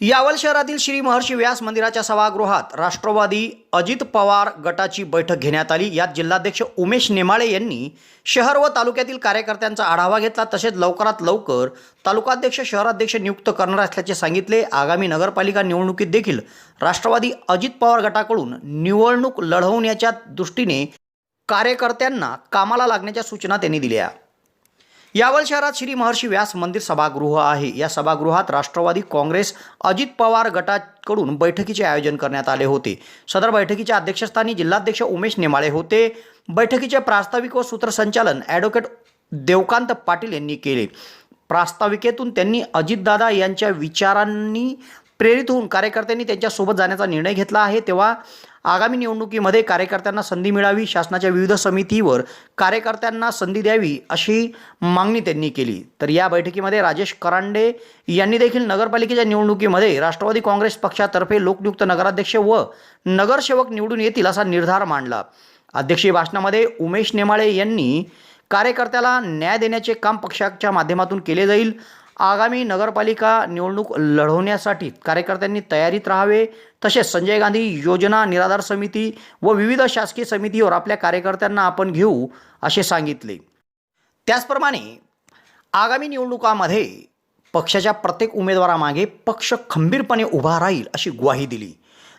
यावल शहरातील श्री महर्षी व्यास मंदिराच्या सभागृहात राष्ट्रवादी अजित पवार गटाची बैठक घेण्यात आली. यात जिल्हाध्यक्ष उमेश नेमाळे यांनी शहर व तालुक्यातील कार्यकर्त्यांचा आढावा घेतला. तसेच लवकरात लवकर तालुकाध्यक्ष शहराध्यक्ष नियुक्त करणार असल्याचे सांगितले. आगामी नगरपालिका निवडणुकीत देखील राष्ट्रवादी अजित पवार गटाकडून निवडणूक लढवण्याच्या दृष्टीने कार्यकर्त्यांना कामाला लागण्याच्या सूचना त्यांनी दिल्या. यावल शहरात श्री महर्षी व्यास मंदिर सभागृह आहे. या सभागृहात राष्ट्रवादी काँग्रेस अजित पवार गटाकडून बैठकीचे आयोजन करण्यात आले होते. सदर बैठकीच्या अध्यक्षस्थानी जिल्हाध्यक्ष उमेश नेमाळे होते. बैठकीचे प्रास्ताविक व सूत्रसंचालन ॲडव्होकेट देवकांत पाटील यांनी केले. प्रास्ताविकेतून त्यांनी अजितदादा यांच्या विचारांनी प्रेरित होऊन कार्यकर्त्यांनी त्यांच्यासोबत जाण्याचा निर्णय घेतला आहे. तेव्हा आगामी निवडणुकीमध्ये कार्यकर्त्यांना संधी मिळावी शासनाच्या विविध समितीवर कार्यकर्त्यांना संधी द्यावी अशी मागणी त्यांनी केली. तर या बैठकीमध्ये राजेश करांडे यांनी देखील नगरपालिकेच्या निवडणुकीमध्ये राष्ट्रवादी काँग्रेस पक्षातर्फे लोकनियुक्त नगराध्यक्ष व नगरसेवक निवडून येतील असा निर्धार मांडला. अध्यक्षीय भाषणामध्ये उमेश नेमाळे यांनी कार्यकर्त्याला न्याय देण्याचे काम पक्षाच्या माध्यमातून केले जाईल आगामी नगरपालिका निवडणूक लढवण्यासाठी कार्यकर्त्यांनी तयारीत राहावे तसेच संजय गांधी योजना निराधार समिती व विविध शासकीय समितीवर आपल्या कार्यकर्त्यांना आपण घेऊ असे सांगितले. त्याचप्रमाणे आगामी निवडणुकामध्ये पक्षाच्या प्रत्येक उमेदवारामागे पक्ष खंबीरपणे उभा राहील अशी ग्वाही दिली.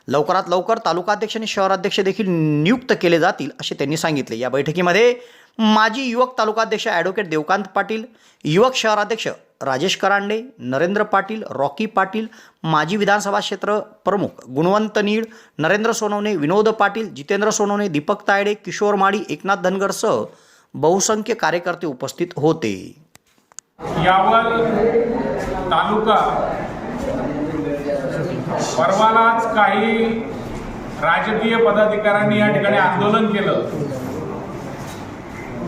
लवकरात लवकर तालुकाध्यक्ष आणि शहराध्यक्ष देखील नियुक्त केले जातील असे त्यांनी सांगितले. या बैठकीमध्ये माजी युवक तालुकाध्यक्ष ॲडव्होकेट देवकांत पाटील युवक शहराध्यक्ष राजेश करांडे नरेंद्र पाटील रॉकी पाटील माजी विधानसभा क्षेत्र प्रमुख गुणवंत नीळ नरेंद्र सोनवणे विनोद पाटील जितेंद्र सोनवणे दीपक तायडे किशोर माळी एकनाथ धनगरसह बहुसंख्य कार्यकर्ते उपस्थित होते. यावर तालुका परवालाच काही राजकीय पदाधिकाऱ्यांनी या ठिकाणी आंदोलन केलं.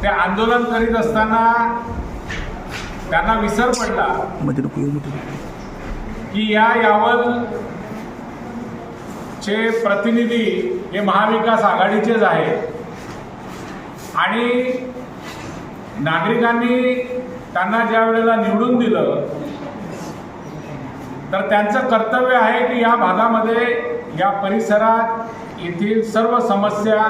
ते आंदोलन करीत असताना त्यांना विसर पडला. की या यावल चे प्रतिनिधी हे महाविकास आघाडीचेच आहेत. आणि नागरिकांनी त्यांना ज्या वेळेला निवडून दिलं तर त्यांचं कर्तव्य आहे की या भागामध्ये या परिसरात येथील सर्व समस्या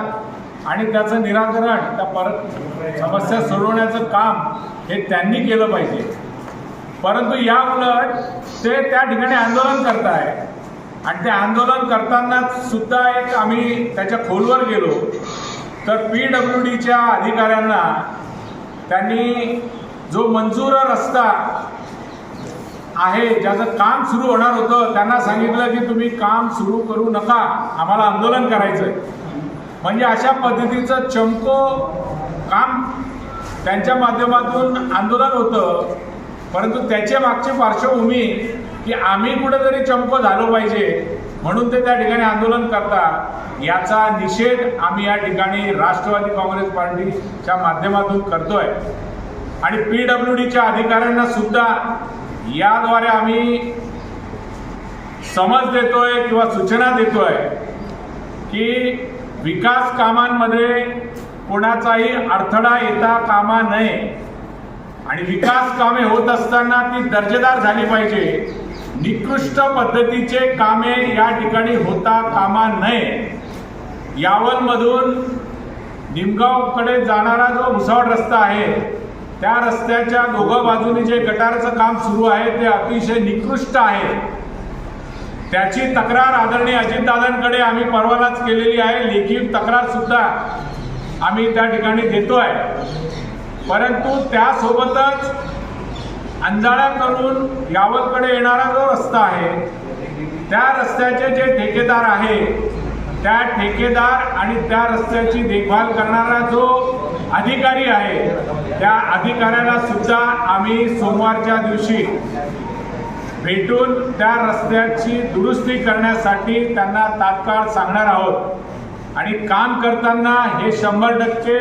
आणि त्याचं निराकरण त्या परत समस्या सोडवण्याचं काम हे त्यांनी केलं पाहिजे. परंतु या उलट ते त्या ठिकाणी आंदोलन करताय. आणि ते आंदोलन करताना सुद्धा एक आम्ही त्याच्या खोलवर गेलो. तर पी डब्ल्यू डीच्या अधिकाऱ्यांना त्यांनी जो मंजूर रस्ता आहे ज्याचं काम सुरू होणार होतं त्यांना सांगितलं की तुम्ही काम सुरू करू नका. आम्हाला आंदोलन करायचं आहे म्हणजे अशा पद्धतीचं चमको काम त्यांच्या माध्यमातून आंदोलन होतं. परंतु त्याच्या मागची पार्श्वभूमी की आम्ही कुठेतरी चमको झालो पाहिजे म्हणून ते त्या ठिकाणी आंदोलन करतात याचा निषेध आम्ही या ठिकाणी राष्ट्रवादी काँग्रेस पार्टीच्या माध्यमातून करतोय. आणि पी डब्ल्यू डीच्या अधिकाऱ्यांना सुद्धा याद्वारे आम्ही समज देतोय किंवा सूचना देतोय की विकास कामांमध्ये कोणाचाही अडथळा येता कामा नये. आणि विकास कामे होत असताना ती दर्जेदार झाली पाहिजे. निकृष्ट पद्धतीचे कामे या ठिकाणी होता कामा नये. यावलमधून निमगावकडे जाणारा जो भुसावळ रस्ता आहे त्या रस्त्याच्या दोघं बाजूनी जे गटारचं काम सुरू आहे ते अतिशय निकृष्ट आहे. त्याची तक्रार आदरणीय अजितदादांकडे आम्ही परवानाच केलेली आहे. लेखी तक्रार सुद्धा आम्ही त्या ठिकाणी देतोय. परंतु त्यासोबतच अंजाळा करून यावलकडे येणारा जो रस्ता आहे त्या रस्त्याचे जे ठेकेदार आहे त्या ठेकेदार आणि त्या रस्त्याची देखभाल करणारा जो अधिकारी आहे त्या अधिकाऱ्याला सुद्धा आम्ही सोमवारच्या दिवशी भेटून त्या रस्त्याची दुरुस्ती करण्यासाठी त्यांना तात्काळ सांगणार आहोत. आणि काम करताना हे शंभर टक्के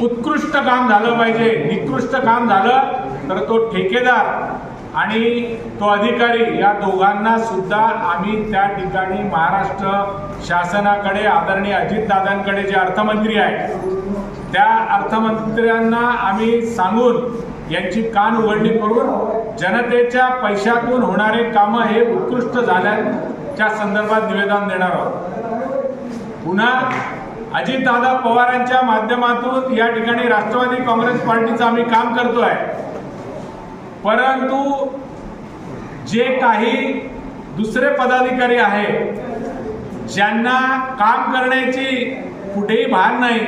उत्कृष्ट काम झालं पाहिजे. निकृष्ट काम झालं तर तो ठेकेदार आणि तो अधिकारी या दोघांना सुद्धा आम्ही त्या ठिकाणी महाराष्ट्र शासनाकडे आदरणीय अजितदादांकडे जे अर्थमंत्री आहेत त्या अर्थमंत्र्यांना आम्ही सांगून यांची कान उघडणी करून जनतेच्या पैशातून होणारे कामं हे उत्कृष्ट झाल्याच्या संदर्भात निवेदन देणार आहोत. पुन्हा अजितदादा पवारांच्या माध्यमातून या ठिकाणी राष्ट्रवादी काँग्रेस पार्टीचं आम्ही काम करतोय. परंतु जे काही दुसरे पदाधिकारी आहेत ज्यांना काम करण्याची कुठेही भान नाही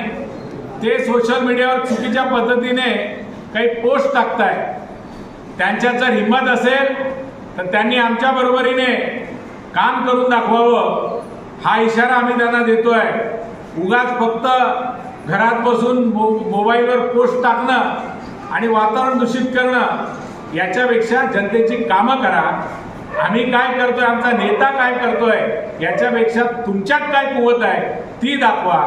ते सोशल मीडियावर चुकीच्या पद्धतीने काही पोस्ट टाकताय त्यांच्या जर हिंमत असेल तर त्यांनी आमच्या बरोबरीने काम करून दाखवावं. हा इशारा आम्ही त्यांना देतोय. उगाच फक्त घरात बसून मो मोबाईलवर पोस्ट टाकणं आणि वातावरण दूषित करणं याच्यापेक्षा जनतेची कामं करा. आम्ही काय करतोय आमचा नेता काय करतोय याच्यापेक्षा तुमच्यात काय कुवत आहे ती दाखवा.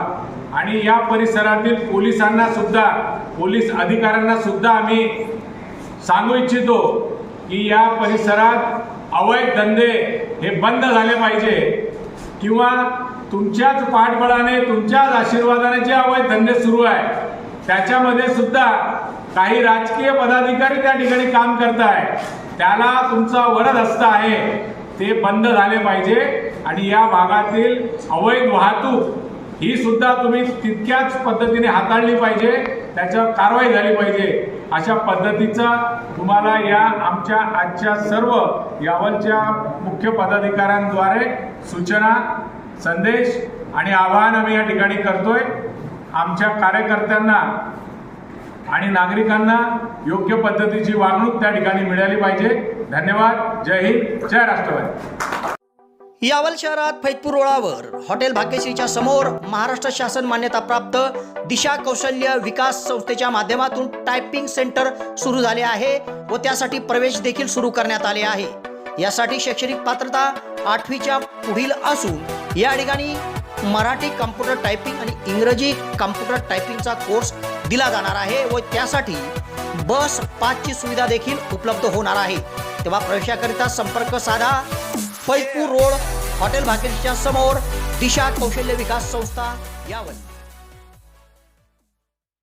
आणि या परिसरातील पोलिसांना सुद्धा पोलीस अधिकाऱ्यांना सुद्धा आम्ही सांगू इच्छितो की या परिसरात अवैध धंदे हे बंद झाले पाहिजे. किंवा तुमच्याच पाठबळाने तुमच्याच आशीर्वादाने जे अवैध धंदे सुरू आहे त्याच्यामध्ये सुद्धा काही राजकीय पदाधिकारी त्या ठिकाणी काम करत आहेत त्याला तुमचा वरद हस्त आहे. ते बंद झाले पाहिजे. आणि या भागातील अवैध वाहतूक ही सुद्धा तुम्ही तितक्याच पद्धतीने हाताळली पाहिजे. त्याच्यावर कारवाई झाली पाहिजे. अशा पद्धतीचा तुम्हाला या आमच्या आजच्या सर्व यावरच्या मुख्य पदाधिकाऱ्यांद्वारे सूचना संदेश आणि आवाहन आम्ही या ठिकाणी करतोय. आमच्या कार्यकर्त्यांना आणि नागरिकांना योग्य पद्धतीची वागणूक त्या ठिकाणी मिळाली पाहिजे. धन्यवाद. जय हिंद. जय राष्ट्रवादी. यावल शहरात फैजपूर रोडावर हॉटेल भाग्यश्रीच्या समोर महाराष्ट्र शासन मान्यताप्राप्त दिशा कौशल्य विकास संस्थेच्या माध्यमातून टायपिंग सेंटर सुरू झाले आहे व त्यासाठी प्रवेश देखील सुरू करण्यात आले आहे. यासाठी शैक्षणिक पात्रता आठवीच्या पुढील असून या ठिकाणी मराठी कम्प्युटर टायपिंग आणि इंग्रजी कम्प्युटर टायपिंगचा कोर्स दिला जाणार आहे व त्यासाठी बस पाचची सुविधा देखील उपलब्ध होणार आहे. तेव्हा प्रवेशाकरिता संपर्क साधा. फैपूर रोड हॉटेल भाग्यश्रीच्या समोर दिशा कौशल्य विकास संस्था यावर.